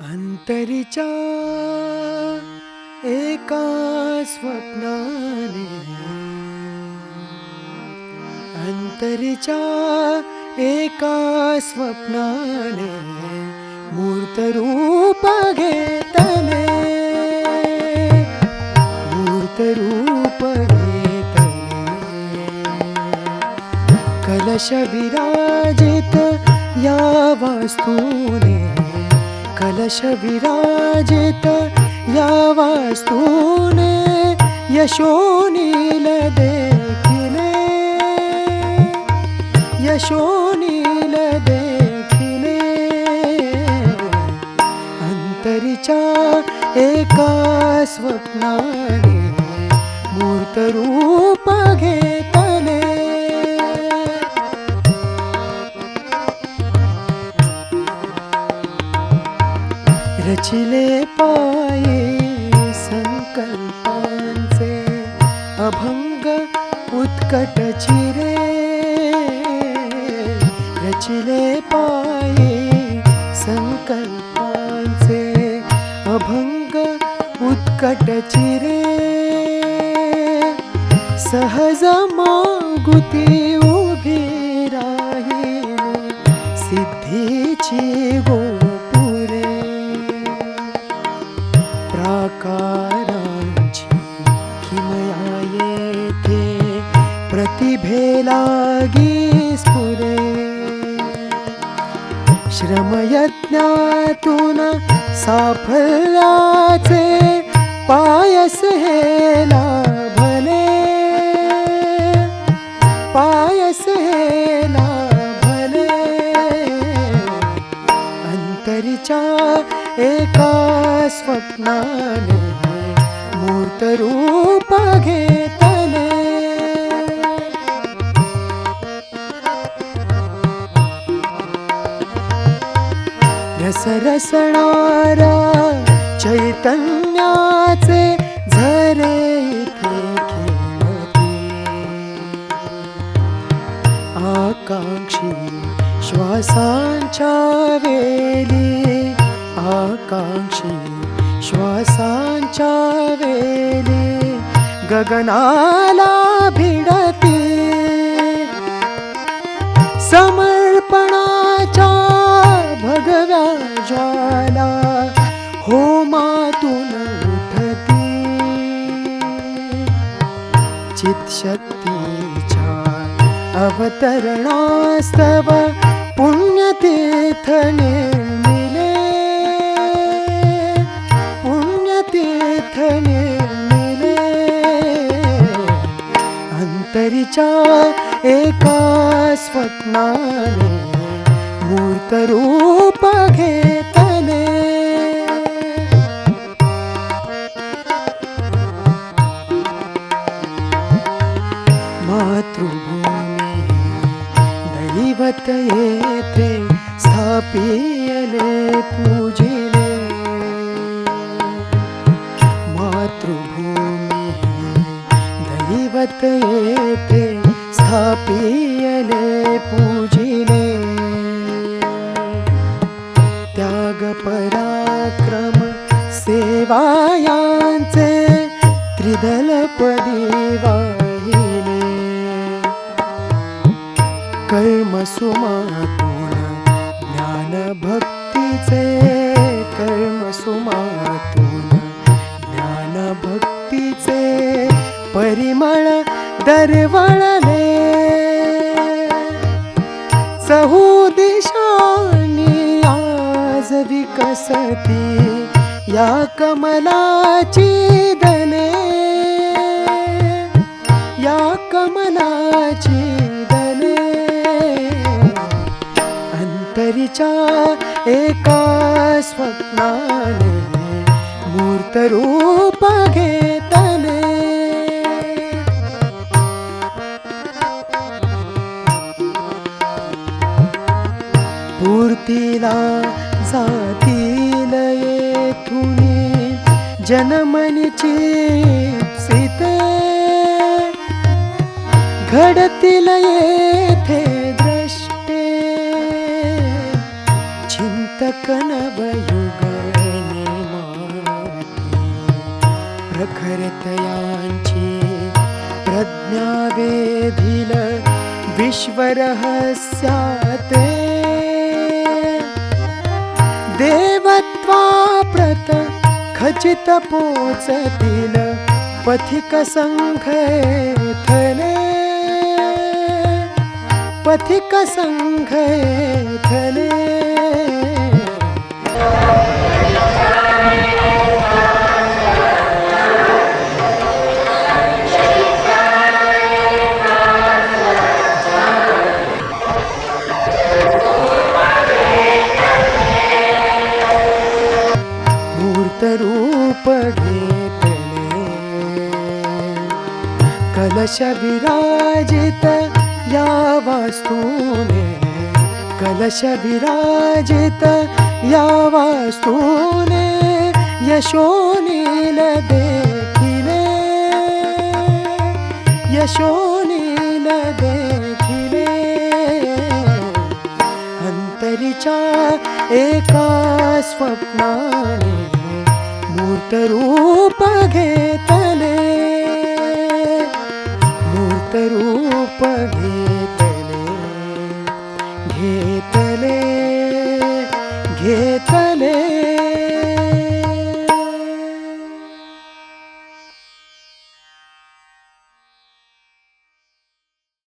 अंतरीच्या एका स्वप्नाने. अंतरीच्या एका स्वप्नाने मूर्तरूप घेतले. मूर्तरूप घेतले. कलश विराजित या वस्तूने. कलश विराजित या वास्तूने यशोनील देखिले यशोनील देखिले अंतरीच्या एका स्वप्नाने मूर्तरूप घे रचिले पाये संकल्पांचे अभंग उत्कट चिरे रचिले पाये संकल्पांचे अभंग उत्कट चिरे सहज मागुती प्रतिभेलागी स्फुरे श्रमयज्ञातून साफल्याचे पायस हे लाभले। पायस हे लाभले। अंतरीच्या एका स्वप्नाने मूर्तरूप घेता। रसरसणारा चैतन्याचे झरे आकांक्षी श्वासांच्या वेली आकांक्षी श्वासांच्या वेली गगनाला भिडते. चितशक्तीच्या अवतरणास्तव पुण्यतीर्थ निर्मिले. पुण्यतीर्थ निर्मिले. अंतरीच्या एका स्वप्नाने केले पूजिले। मातृभूमी दैवत येथे स्थापियले पूजिले। त्याग पराक्रम सेवायांचे त्रिदलपदी वाहिले। कर्मसुमातून ज्ञान भक्तीचे कर्मसुमातून ज्ञान भक्तीचे परिमळ दरवळले. चहू दिशांनी आज विकसती या कमलाची दर. नाने मूर्त रूप घेतले. पूर्तीला जातील येथुनी जनमनीची सीते. घडतील येथे दृष्टे चिंतकन नवयुग प्रखरतयांची प्रज्ञा वेधिल विश्वरहस्याते. देवत्वा प्रत खचित पोचतील पथिक संघथले. पथिक संघथले. कलश विराजित या वास्तूने. कलश विराजित या वास्तूने यशोनील देखिले. यशोनील देखिले. अंतरीच्या एका स्वप्नाने मूर्तरूप घेतले. घेतले घेतले.